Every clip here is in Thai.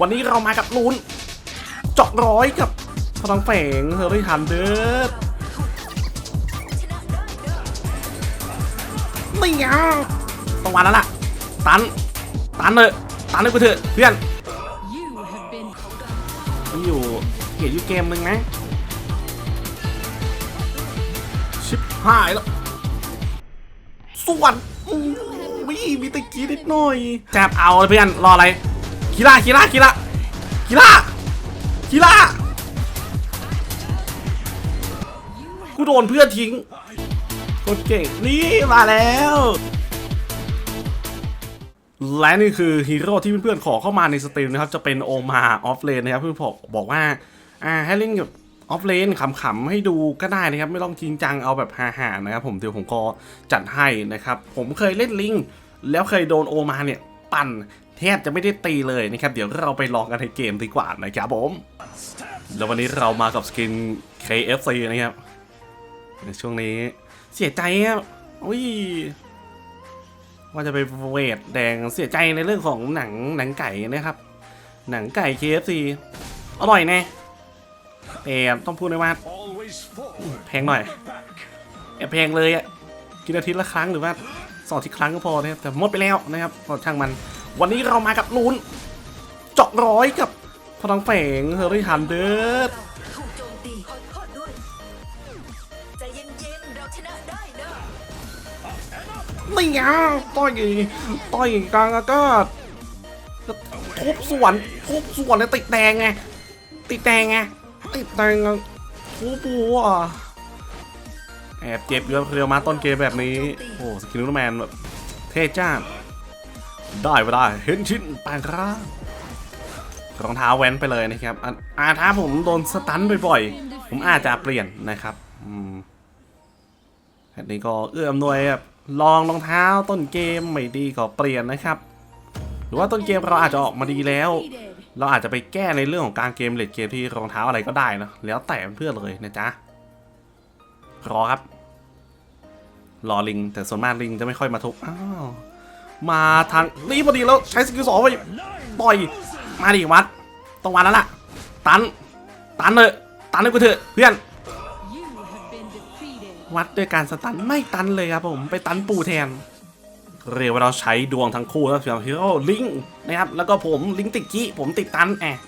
วันนี้เรามากับนูนเจาะร้อยกับพลังแฝงเฮอร์รี่ฮันเดอร์ไม่ไงต้องวันแล้วล่ะ ตัน ตันเลยตันเลยกูเถอะเพื่อนไมีอยู่เกียอยู่เกมหนึ่งนะชิบหายแล้วส่วนวิมีตะกี้นิดหน่อยแจบเอาเพื่อนรออะไร คีล่าคีล่าคีล่าคีล่าคีล่ากูโดนเพื่อนทิ้งโคตรเก่งนี่มาแล้ว และนี่คือฮีโร่ที่เพื่อนๆขอเข้ามาในสตรีมนะครับ จะเป็นโอมาออฟเลนนะครับเพื่อนบอกบอกว่าอ่าให้เล่นกับออฟเลนขำๆให้ดูก็ได้นะครับ ไม่ต้องจริงจังเอาแบบฮาๆนะครับ ผมเดี๋ยวผมก็จัดให้นะครับ ผมเคยเล่นลิงแล้วเคยโดนโอมาเนี่ย ปั่น แทบจะไม่ได้ตีเลยนะครับ เดี๋ยวเราไปลองกันในเกมดีกว่านะครับผม แล้ววันนี้เรามากับสกิน KFC นะครับในช่วงนี้เสียใจครับอุ้ยว่าจะไปเวทแดงเสียใจในเรื่องของหนังหนังไก่นะครับ หนังไก่ KFC อร่อยแน่แต่ต้องพูดเลยว่าแพงหน่อยแอบแพงเลยอะกินอาทิตย์ละครั้งหรือว่าสองอาทิตย์ครั้งก็พอนะครับแต่หมดไปแล้วนะครับก็ช่างมัน วันนี้เรามากับนูนเจาะร้อยกับพลังแฝงเฮอร์รี่ฮันเดอร์ถูกโจมตีขอโทษด้วยใจเย็นๆเราชนะได้นะนี่ไงต่อยต่อยกลางอากาศแล้วทุบส่วนทุบส่วนแล้วติดแดงไงติดแดงไงติดแดงอะทุบหัวแอบเจ็บเยอะเรียวมาต้นเกมแบบนี้ โอ้สกิลนูแมนแบบเท่จ้า ได้ไปได้เห็นชิ้นแปลงร่างรองเท้าแว้นไปเลยนะครับอะอ่าถ้าผมโดนสตันบ่อยๆ ผมอาจจะเปลี่ยนนะครับอืมอันนี้ก็เอื้ออำนวยแบบลองรองเท้าต้นเกมไม่ดีก็เปลี่ยนนะครับ หรือว่าต้นเกมเราอาจจะออกมาดีแล้ว เราอาจจะไปแก้ในเรื่องของการเกมเลดเกมที่รองเท้าอะไรก็ได้นะแล้วแต่เพื่อนเลยนะจ๊ะรอครับ รอลิงแต่ส่วนมากลิงจะไม่ค่อยมาทุบอ้าว มาทางนี่พอดีแล้วใช้สกิลสองไปปล่อยมาดิวัดต้องวัดแล้วล่ะ ตัน ตันเลยตันเลยกูเถอะเพื่อน วัดด้วยการสตันไม่ตันเลยครับผมไปตันปูแทน เรียกว่าเราใช้ดวงทั้งคู่แล้วสำหรับฮีโร่ลิงนะครับแล้วก็ผมลิงติดกี้ผมติดตันแอะ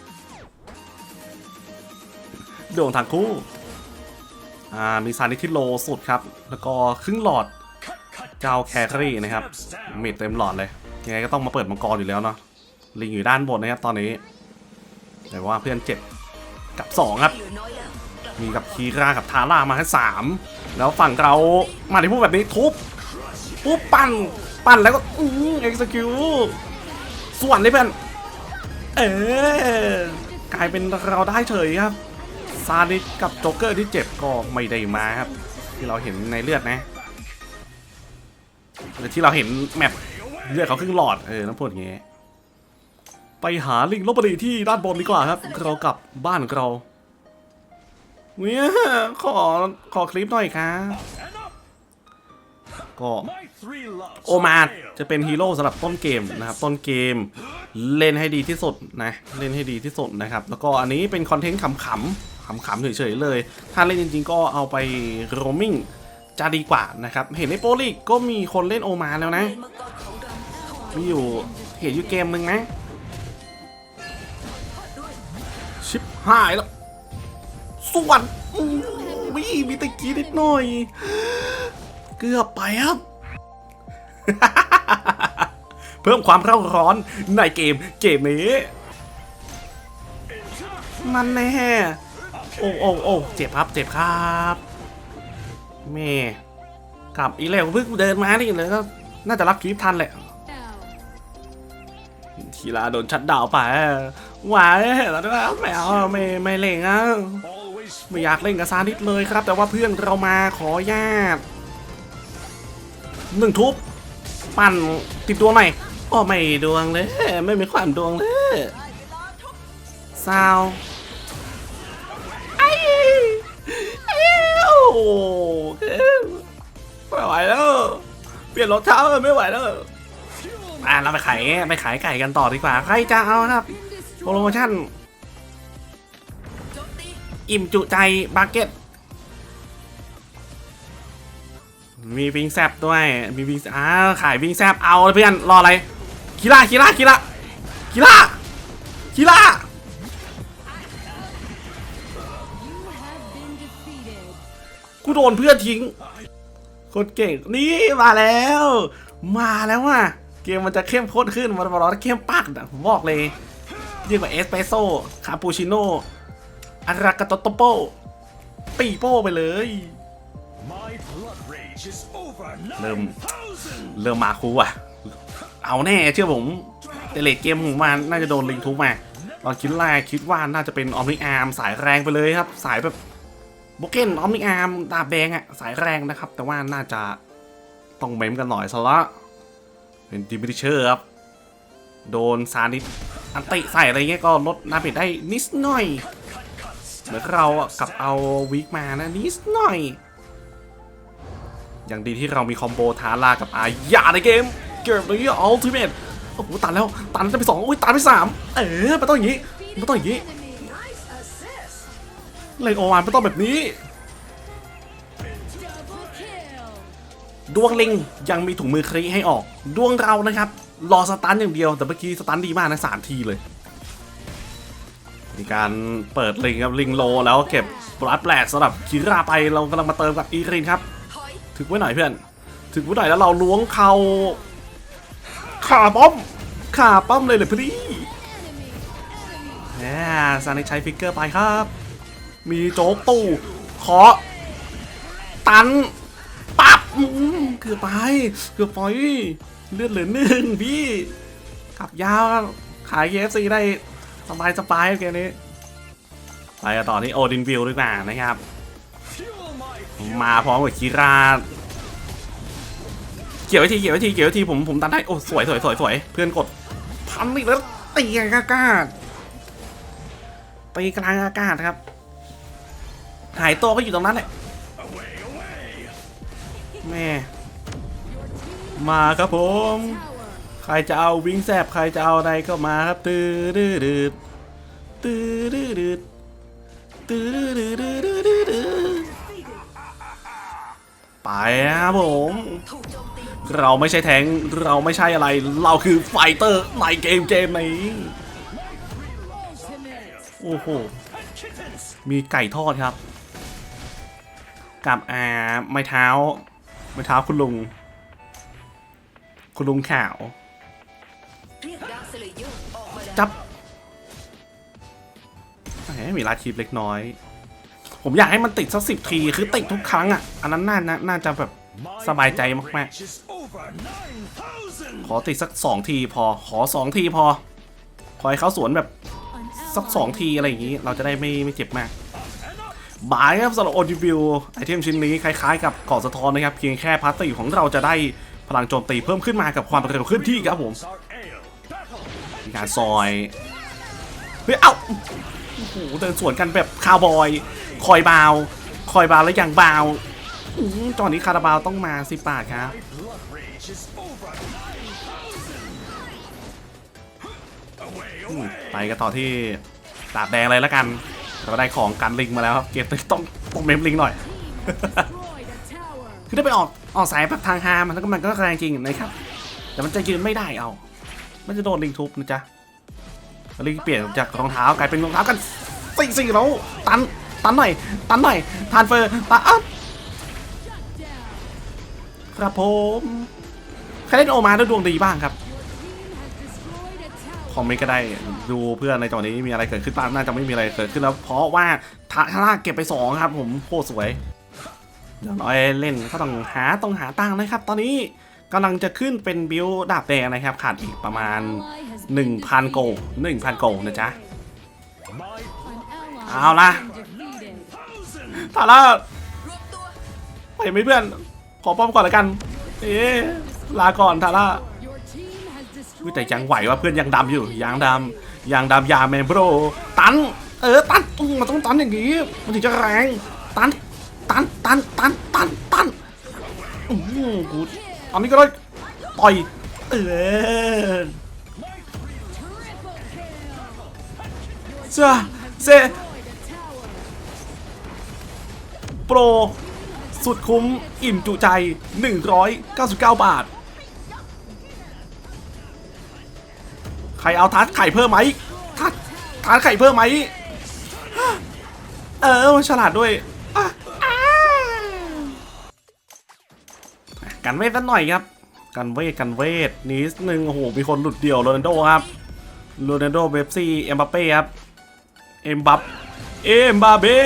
ดวงทั้งคู่อ่ามีซานิที่โลสุดครับ แล้วก็ครึ่งหลอด เจ้าแคครี่นะครับมีเต็มหลอดเลย ยังไงก็ต้องมาเปิดมังกรอยู่แล้วเนาะลิงอยู่ด้านบนนะครับตอนนี้ แต่ว่าเพื่อนเจ็บกับสองครับ มีกับคีรากับทาร่ามาแค่สามแล้วฝั่งเรามาในพูดแบบนี้ทุบปุ๊บปั้นปั้นแล้วก็อื้อเอ็กซ์คิวส่วนเลยเพื่อนเออกลายเป็นเราได้เฉยครับซาดิสกับโจ๊กเกอร์ที่เจ็บก็ไม่ได้มาครับ ที่เราเห็นในเลือดนะ ที่เราเห็นแมปเลือดเขาครึ่งหลอดเออน้ำพูดอย่างเงี้ยไปหาลิงลบบุรีที่ด้านบนดีกว่าครับ เรากลับบ้านของเราเนี่ยขอขอคลิปหน่อยครับก็โอมาจะเป็นฮีโร่สำหรับต้นเกมนะครับ ต้นเกมเล่นให้ดีที่สุดนะ เล่นให้ดีที่สุดนะครับ แล้วก็อันนี้เป็นคอนเทนต์ขำๆขำๆเฉยๆเลย ถ้าเล่นจริงๆก็เอาไปโรมมิ่ง จะดีกว่านะครับ เห็นในโปรลีกก็มีคนเล่นโอมาแล้วนะ มีอยู่เห็นอยู่เกมหนึ่งนะ ชิบหายแล้ว ส่วนอู้วิมีตะกี้นิดหน่อย เกือบไปครับ เพิ่มความเร่าร้อนในเกมเกมนี้ มันแน่ โอ้โอ้โอ้เจ็บครับ เจ็บครับ แม่กลับอีแล้วเพิ่งเดินมานี่เลยก็น่าจะรับคลิปทันแหละทีลาโดนชัดดาวไปหวายแล้วไม่เอาไม่ไม่เล่นอะไม่อยากเล่นกับซาดิสเลยครับ แต่ว่าเพื่อนเรามาขอญาตหนึ่งทุบ ปั่นติดดวงหน่อยอ้อไม่ดวงเลย ไม่มีความดวงเลยซาว ไม่ไหวแล้ว เปลี่ยนรองเท้าไม่ไหวแล้วอะเราไปขายไปขายไก่กันต่อดีกว่า ใครจะเอาครับโปรโมชั่น อิ่มจุใจบาร์เก็ต มีวิงแซบด้วย มีวิงอ่าขายวิงแซบเอาเพื่อน รออะไรคิล่าคิล่าคิล่าคิล่าคิล่า กูโดนเพื่อนทิ้งโคตรเก่งนี่มาแล้ว มาแล้วว่ะเกมมันจะเข้มข้นขึ้นมันบอกว่าเข้มปักนะผมบอกเลยยิ่งกว่าเอสเปรสโซ่คาปูชิโน่อารากาโตโตโปปีโป้ไปเลย เริ่ม เริ่มมาคูอะ เอาแน่เชื่อผมแต่เลทเกมของมันน่าจะโดนลิงทุบมาตอนคิดแรกคิดว่าน่าจะเป็นออมนิอาร์มสายแรงไปเลยครับ สายแบบ โบเกนออมนิอาร์มดาบแดงอะสายแรงนะครับ แต่ว่าน่าจะต้องเมมกันหน่อยซะละเป็นดิมิเชอร์ครับ โดนซานิสอันติใส่อะไรเงี้ยก็ลดน้ำเผ็ดได้นิดหน่อย เหมือนเรากับเอาวิกมานะนิดหน่อย อย่างดีที่เรามีคอมโบทารากับอาญาในเกม เกมนี้อัลติเมทโอ้โหตันแล้วตันจะไปสองอุ้ยตันไปสามเออมันต้องอย่างนี้มันต้องอย่างนี้ เลนโอวานมันต้องแบบนี้ ดวงลิงยังมีถุงมือครีให้ออก ดวงเรานะครับ รอสตันอย่างเดียว แต่เมื่อกี้สตันดีมากนะสามทีเลย มีการเปิดลิงครับลิงโลแล้วเก็บบลัดแปลกสำหรับคิราไปเรากำลังมาเติมกับอีรินครับ ถึกไว้หน่อยเพื่อน ถึกไว้หน่อยแล้วเราล้วงเขาขาป้อมขาป้อมเลยเลยพี่แหมซานิใช้ฟิกเกอร์ไปครับ มีโจ๊กตู้ขอตันปับคือหือเกือบไป เกือบไปเลือดเหลือหนึ่งพี่ขับยาวขาย KFC ได้สบายสบายเกมนี้ ไปกันต่อที่โอดินวิลดีกว่านะครับ มาพร้อมกับคีราเกี่ยวไว้ทีเกี่ยวไว้ทีเกี่ยวไว้ทีผมผมตันได้โอ้สวยสวยสวยสวยเพื่อนกดพันอีกแล้วตีกลางอากาศตีกลางอากาศครับ หายตัวก็อยู่ตรงนั้นแหละแม่มาครับผม ใครจะเอาวิ่งแซบใครจะเอาอะไรก็มาครับตื้อดื้อดืดตื้อดื้อดืดตื้อดื้อดื้อดื้อดื้อดื้อไปครับผม เราไม่ใช่แทงเราไม่ใช่อะไร เราคือไฟเตอร์ในเกมเกมนี้โอ้โหมีไก่ทอดครับ กับอ่าไม้เท้า ไม้เท้าคุณลุง คุณลุงข่าว จับแหมมีลาทีเล็กน้อย ผมอยากให้มันติดสักสิบทีคือติดทุกครั้งอะ อันนั้นน่าน่าน่าจะแบบสบายใจมากๆ ขอติดสักสองทีพอ ขอสองทีพอ ขอให้เขาสวนแบบสักสองทีอะไรอย่างนี้ เราจะได้ไม่ไม่เจ็บมาก บายครับสำหรับโอจิวิวไอเทมชิ้นนี้คล้ายๆกับเกาะสะท้อนนะครับ เพียงแค่พาร์ตี้ของเราจะได้พลังโจมตีเพิ่มขึ้นมากับความเร็วขึ้นที่ครับผมมีการซอยเฮ้ยเอ้าโอ้โหเดินสวนกันแบบคาวบอย คอยบาว คอยบาวแล้วยังบาวอื้อตอนนี้คาราบาวต้องมาสิบบาทครับไปกันต่อที่ดาบแดงเลยแล้วกัน เราได้ของกันลิงมาแล้วครับ เกมต้องต้องเมมลิงหน่อย คือได้ไปออกออกสายแบบทางฮามันก็มันก็แรงจริงนะครับ แต่มันจะยืนไม่ได้เอา มันจะโดนลิงทุบนะจ๊ะลิงเปลี่ยนจากรองเท้ากลายเป็นรองเท้ากันสี่สี่แล้วตันตันหน่อย ตันหน่อยทานเฟอร์ตันอัพครับผมใครเล่นโอมาด้วดวงดีบ้างครับ คอมเมนต์ก็ได้ดูเพื่อนในจังหวะนี้มีอะไรเกิดขึ้นบ้างน่าจะไม่มีอะไรเกิดขึ้นแล้ว เพราะว่าทาร่าเก็บไปสองครับ ผมโคตรสวยเดี๋ยวน้อยเล่นก็ต้องหาต้องหาตังนะครับ ตอนนี้กำลังจะขึ้นเป็นบิลดาบแดงนะครับ ขาดอีกประมาณ 1,000 โก1,000 โกนะจ๊ะเอาละทาร่าไปไหมเพื่อน ขอป้อมก่อนละกัน เอ๊ลาก่อนทาร่า แต่ยังไหวว่าเพื่อนยังดำอยู่ยังดำยังดำยาแมนโบรตัน เออตันมมันต้องตันอย่างนี้มันถึงจะแรงตันตันตันตันตันตันอืมกูตอนนี้ก็ได้ต่อยเออจ้าเซโปร สุดคุ้มอิ่มจุใจ 199 บาท ครเอาทัดไข่เพิ่มไหมทัดทัดไข่เพิ่มไหมเออมันฉลาดด้วยกันเวทสักหน่อยครับ กันเวทกันเวทนิดนึงโอ้โหมีคนหลุดเดี่ยวโรนัลโดครับโรนัลโดเบปซี่เอ็มบัปเป้ครับเอ็มบัปเอ็มบาเบ้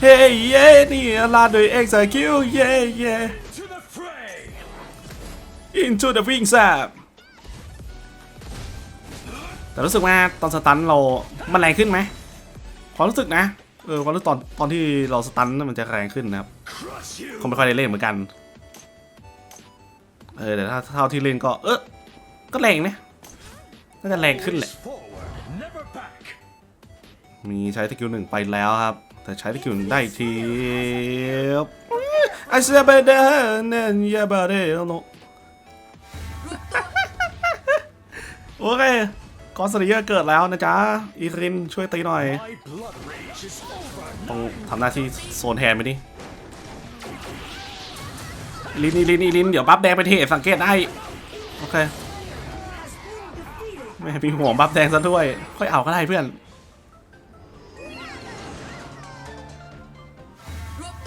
เฮ้ยเย้นี่ลาโดยเอ็กซ์คิวเย้เย้ into the wing zap แต่รู้สึกว่าตอนสตันเรา มันแรงขึ้นไหมความรู้สึกนะ เออความรู้สึกตอนตอนที่เราสตันมันจะแรงขึ้นนะครับคงไม่ค่อยได้เล่นเหมือนกัน เออแต่ถ้าเท่าที่เล่นก็ เออก็แรงนะน่าจะแรงขึ้นแหละ มีใช้สกิลหนึ่งไปแล้วครับ แต่ใช้สกิลหนึ่งได้ทีไอเซเบเดเนนยาบาเดโนโอเค อสเลียเกิดแล้วนะจ๊ะ อีรินช่วยตีหน่อย ต้องทำหน้าที่โซนแทนไปดิลินอีลินอีลินเดี๋ยวบัฟแดงไปเทสังเกตได้ โอเคแม่มีห่วงบัฟแดงซะด้วย ค่อยเอาก็ได้เพื่อน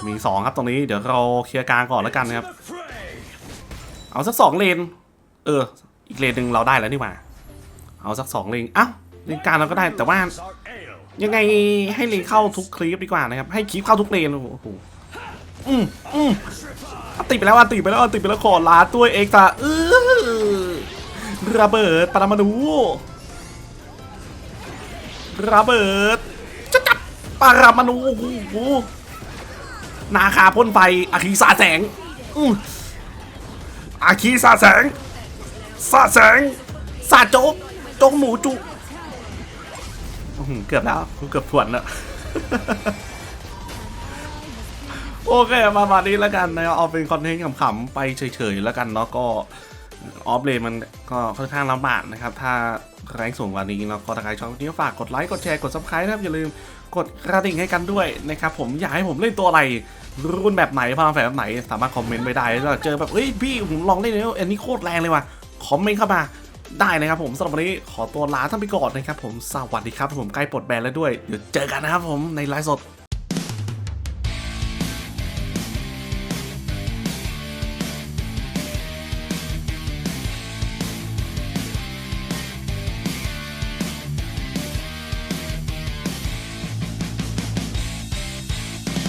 มีสองครับตรงนี้เดี๋ยวเราเคลียร์กลางก่อนแล้วกันนะครับ เอาสักสองเลน เออ อีกเลนหนึ่งเราได้แล้วนี่หว่า เอาสักสองเลนอ้าวเลนกลางเราก็ได้แต่ว่า ยังไงให้เลนเข้าทุกคลิปดีกว่านะครับ ให้คลิปเข้าทุกเลนโอ้โหอืมอืมติไปแล้วติไปแล้วติไปแล้วขอลาตัวเองตาเออระเบิดปรมาณูระเบิดจะจับปรมาณูโอ้โหนาคาพ่นไฟอาคีสาแสงอืมอาคีสาแสงสาแสงสาโจ๊ก โจ๊กหมูจุเกือบแล้วกูเกือบถวนแล้วโอเคมามานี้แล้วกันนะเอาเป็นคอนเทนต์ขำๆไปเฉยๆแล้วกันเนาะก็ออฟเลนมันก็ค่อนข้างลำบากนะครับ ถ้าแรงสูงกว่านี้เนาะก็ถ้าใครชอบนี้ฝากกดไลค์กดแชร์กดซับสไครต์นะครับอย่าลืมกดกระดิ่งให้กันด้วยนะครับผมอยากให้ผมเล่นตัวอะไรรุ่นแบบไหนพลังแฝงแบบไหนสามารถคอมเมนต์ไปได้แล้วเจอแบบเฮ้ยพี่ผมลองเล่นแล้วอันนี้โคตรแรงเลยว่ะคอมเมนต์เข้ามา ได้นะครับผมสำหรับวันนี้ขอตัวลาท่านไปก่อนนะครับผมสวัสดีครับผมใกล้ปลดแบนแล้วด้วยเดี๋ยวเจอกันนะครับผมในไลฟ์สด